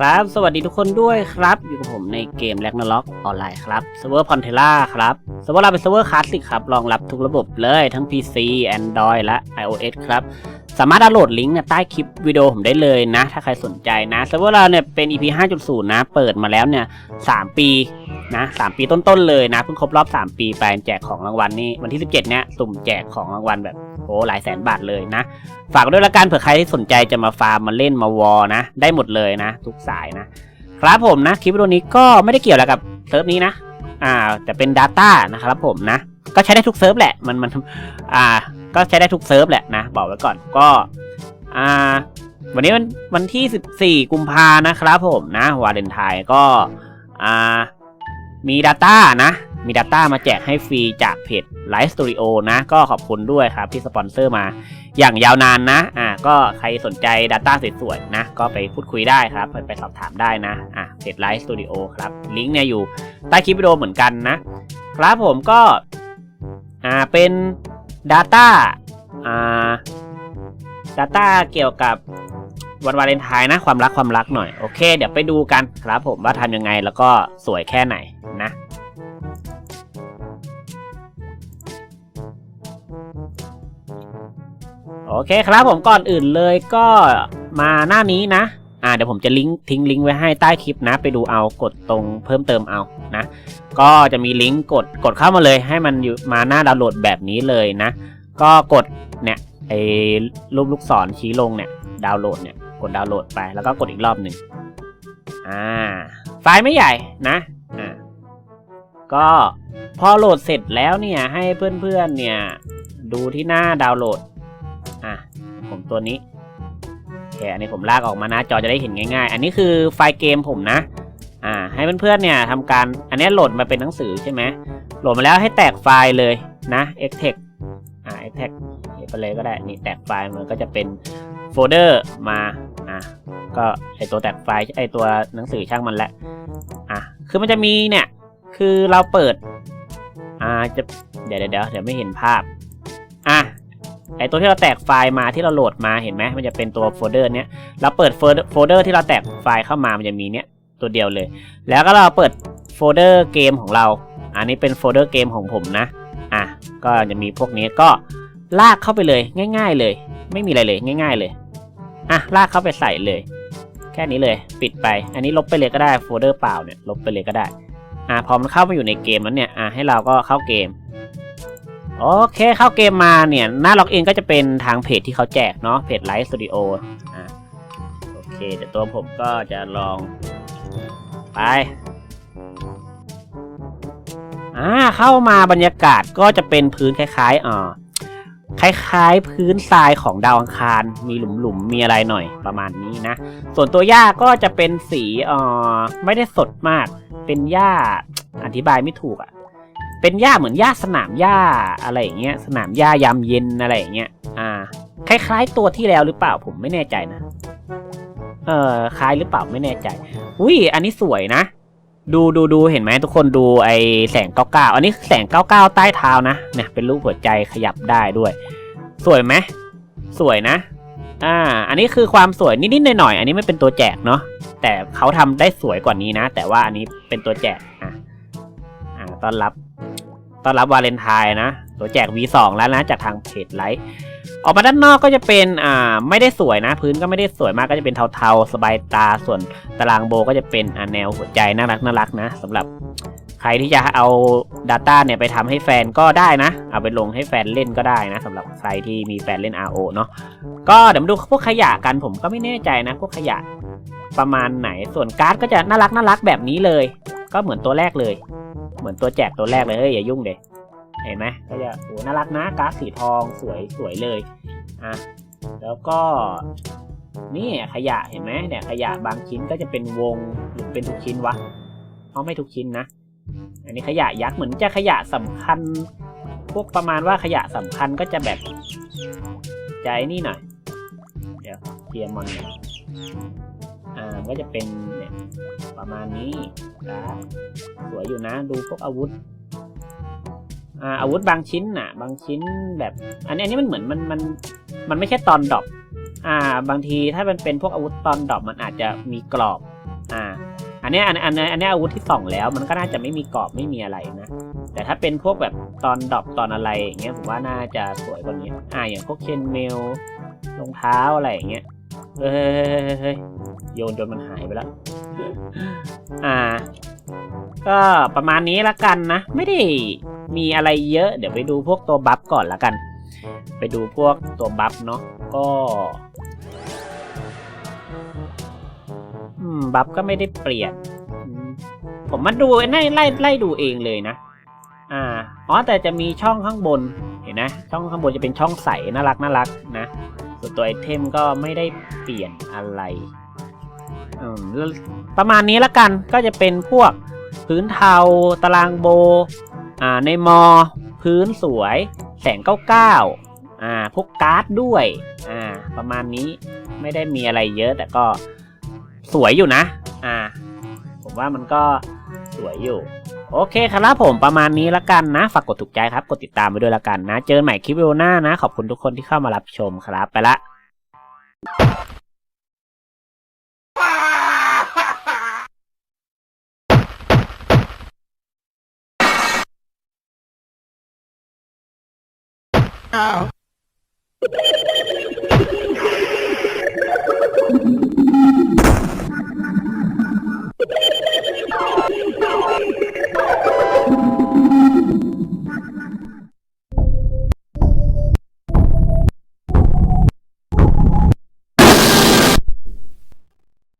ครับ สวัสดีทุกคนด้วยครับ อยู่กับผมในเกมแ a กนาล็อกออนไลน์ครับเซิร์ฟเวอร์พอนเทล่าครับเซิร์ฟเวอร์เราเป็นเซิร์ฟเวอร์คลาสสิกครับ รองรับทุกระบบเลยทั้ง PC Android และ iOS ครับ สามารถดาวน์โหลดลิงก์เนี่ยใต้คลิปวิดีโอผมได้เลยนะ ถ้าใครสนใจนะเซิร์ฟเวอร์เราเนี่ยเป็น EP 5.0 นะ เปิดมาแล้วเนี่ย 3 ปีนะ3ปีต้นๆเลยนะเพิ่งครบรอบ 3 ปีไปแจกของรางวัลนี่วันที่ 17 เนี่ยสุ่มแจกของรางวัลแบบโอ้หลายแสนบาทเลยนะ ฝากด้วยละกันเผื่อใครที่สนใจจะมาฟาร์มมาเล่นมาวอนะ ได้หมดเลยนะ ทุกสายนะครับผมนะคลิปวิดีโอนี้ก็ไม่ได้เกี่ยวอะไรกับเซิร์ฟนี้นะอ่าแต่เป็น Data นะครับผมนะก็ใช้ได้ทุกเซิร์ฟแหละมันมันอ่า ก็ใช้ได้ทุกเซิร์ฟแหละนะ บอกไว้ก่อนก็อ่าวันนี้วันวันที่ 14 กุมภานะครับผมนะวาเลนไทน์ก็อ่ามี Data นะ มี Data มาแจกให้ฟรีจากเพจ Live Studio นะ ก็ขอบคุณด้วยครับที่สปอนเซอร์มาอย่างยาวนานนะ อ่า ก็ใครสนใจ Data สวยๆนะ ก็ไปพูดคุยได้ครับ ไปไปสอบถามได้นะ อ่าเพจ Live Studio ครับ ลิงก์เนี่ยอยู่ใต้คลิปวิดีโอเหมือนกันนะ ครับผมก็ อ่า เป็น Data อ่า Data เกี่ยวกับวันวาเลนไทน์นะความรักความรักหน่อย โอเค เดี๋ยวไปดูกันครับผมว่าทำยังไงแล้วก็สวยแค่ไหนนะโอเคครับผมก่อนอื่นเลยก็มาหน้านี้นะ อ่าเดี๋ยวผมจะลิงก์ทิ้งลิงก์ไว้ให้ใต้คลิปนะ ไปดูเอากดตรงเพิ่มเติมเอานะ ก็จะมีลิงก์กดกดเข้ามาเลย ให้มันอยู่มาหน้าดาวน์โหลดแบบนี้เลยนะ ก็กดเนี่ยไอ้รูปลูกศรชี้ลงเนี่ยดาวน์โหลดเนี่ยกดดาวน์โหลดไปแล้วก็กดอีกรอบหนึ่งอ่าไฟล์ไม่ใหญ่นะอ่าก็พอโหลดเสร็จแล้วเนี่ยให้เพื่อนๆเนี่ยดูที่หน้าดาวน์โหลดอะผมตัวนี้ อเคอันนี้ผมลากออกมาหน้าจอจะได้เห็นง่ายๆ อันนี้คือไฟล์เกมผมนะ อ่า ให้เพื่อนๆเนี่ยทำการ อันนี้โหลดมาเป็นหนังสือใช่ไหมโหลดมาแล้วให้แตกไฟล์เลยนะ extract อ่า extract ไปเลยก็ได้ นี่แตกไฟล์มันก็จะเป็นโฟลเดอร์มา อะ ก็ไอตัวแตกไฟล์ไอตัวหนังสือช่างมันแหละ อะ คือมันจะมีเนี่ย คือเราเปิด อ่า จะ เดี๋ยวเดี๋ยวเดี๋ยวไม่เห็นภาพ ไอตัวที่เราแตกไฟล์มาที่เราโหลดมาเห็นไหมมันจะเป็นตัวโฟลเดอร์เนี้ยเราเปิดโฟลเดอร์ที่เราแตกไฟล์เข้ามามันจะมีเนี้ยตัวเดียวเลย แล้วก็เราเปิดโฟลเดอร์เกมของเรา อันนี้เป็นโฟลเดอร์เกมของผมนะอะก็จะมีพวกนี้ก็ลากเข้าไปเลยง่าย ๆเลย ไม่มีอะไรเลยง่าย ๆเลยอะลากเข้าไปใส่เลย แค่นี้เลยปิดไป อันนี้ลบไปเลยก็ได้โฟลเดอร์เปล่าเนี่ยลบไปเลยก็ได้อะพอมันเข้ามาอยู่ในเกมแล้วเนี่ยอะให้เราก็เข้าเกม โอเคเข้าเกมมาเนี่ย หน้าล็อกอินก็จะเป็นทางเพจที่เขาแจกเนาะเพจไลฟ์สตูดิโออ่าโอเคเดี๋ยวตัวผมก็จะลองไปอ่าเข้ามาบรรยากาศก็จะเป็นพื้นคล้ายๆอ่าคล้ายๆ พื้นทรายของดาวอังคาร มีหลุมๆ มีอะไรหน่อยประมาณนี้นะ ส่วนตัวหญ้าก็จะเป็นสีอ่าไม่ได้สดมาก เป็นหญ้าอธิบายไม่ถูกอะ่ะ เป็นหญ้าเหมือนหญ้าสนามหญ้าอะไรอย่างเงี้ยสนามหญ้ายามเย็นอะไรอย่างเงี้ยอ่า คล้ายๆตัวที่แล้วหรือเปล่าผมไม่แน่ใจนะเออคล้ายหรือเปล่าไม่แน่ใจ อุ้ยอันนี้สวยนะ ดูดูดูเห็นไหมทุกคนดูไอแสงเก้าเก้าอันนี้แสงเก้าเก้าใต้เท้านะเนี่ยเป็นรูปหัวใจขยับได้ด้วย สวยไหมสวยนะ อ่า อันนี้คือความสวยนิดๆหน่อยๆอันนี้ไม่เป็นตัวแจกเนาะแต่เขาทำได้สวยกว่านี้นะ แต่ว่าอันนี้เป็นตัวแจกอะอ่าต้อนรับ ต้อนรับวาเลนไทน์นะตัวแจก V2 แล้วนะจากทางเพจไลท์ออกมาด้านนอกก็จะเป็นอ่าไม่ได้สวยนะ พื้นก็ไม่ได้สวยมากก็จะเป็นเทาๆ สบายตาส่วนตารางโบก็จะเป็นอ่าแนวหัวใจน่ารักน่ารักนะสำหรับใครที่จะเอา Data เนี่ยไปทำให้แฟนก็ได้นะ เอาไปลงให้แฟนเล่นก็ได้นะสำหรับใครที่มีแฟนเล่น RO เนาะก็เดี๋ยวมาดูพวกขยะกันผมก็ไม่แน่ใจนะ พวกขยะประมาณไหนส่วนการ์ดก็จะน่ารักน่ารักแบบนี้เลย ก็เหมือนตัวแรกเลย เหมือนตัวแจกตัวแรกเลยเฮ้ยอย่ายุ่งเด็เห็นไหมก็จะโอ้น่ารักนะการ์ดสีทองสวยสวยเลยอะแล้วก็นี่ขยะเห็นไหมเนี่ยขยะบางชิ้นก็จะเป็นวงหรือเป็นทุกชิ้นวะเอาไม่ทุกชิ้นนะ อันนี้ขยะยักษ์เหมือนจะขยะสำคัญ พวกประมาณว่าขยะสำคัญก็จะแบบใจนี่หน่อย เดี๋ยวเทียมมอนเนี่ย อ่าก็จะเป็นเนี่ยประมาณนี้ครับสวยอยู่นะดูพวกอาวุธอ่าอาวุธบางชิ้นน่ะ บางชิ้นแบบ อันนี้อันนี้มันเหมือนมันมันมันไม่ใช่ตอนดรอปอ่า บางทีถ้ามันเป็นพวกอาวุธตอนดรอปมันอาจจะมีกรอบ อ่า อันเนี้ยอันอันอันเนี้ยอาวุธที่ส่องแล้ว มันก็น่าจะไม่มีกรอบไม่มีอะไรนะแต่ถ้าเป็นพวกแบบตอนดรอปตอนอะไรอย่างเงี้ยผมว่าน่าจะสวยกว่านี้อ่าอย่างพวกเชนเมลรองเท้าอะไรอย่างเงี้ย เฮ้ยโยนจนมันหายไปแล้ว อ่า ก็ประมาณนี้ละกันนะ ไม่ได้มีอะไรเยอะ เดี๋ยวไปดูพวกตัวบัฟก่อนละกัน ไปดูพวกตัวบัฟเนาะ ก็บัฟก็ไม่ได้เปลี่ยน ผมมาดูไล่ไล่ไล่ดูเองเลยนะ อ่า อ๋อแต่จะมีช่องข้างบน เห็นนะ ช่องข้างบนจะเป็นช่องใสน่ารักน่ารักนะ ส่วนตัวไอเทมก็ไม่ได้เปลี่ยนอะไรประมาณนี้ละกันก็จะเป็นพวกพื้นเทาตารางโบอ่าในมอ พื้นสวย แสงเก้าเก้าอ่าพวกการ์ดด้วยอ่าประมาณนี้ไม่ได้มีอะไรเยอะแต่ก็สวยอยู่นะอ่าผมว่ามันก็สวยอยู่ โอเคครับผมประมาณนี้ละกันนะ ฝากกดถูกใจครับ กดติดตามไปด้วยละกันนะ เจอกันใหม่คลิปวิดีโอหน้านะ ขอบคุณทุกคนที่เข้ามารับชมครับ ไปละ Ow.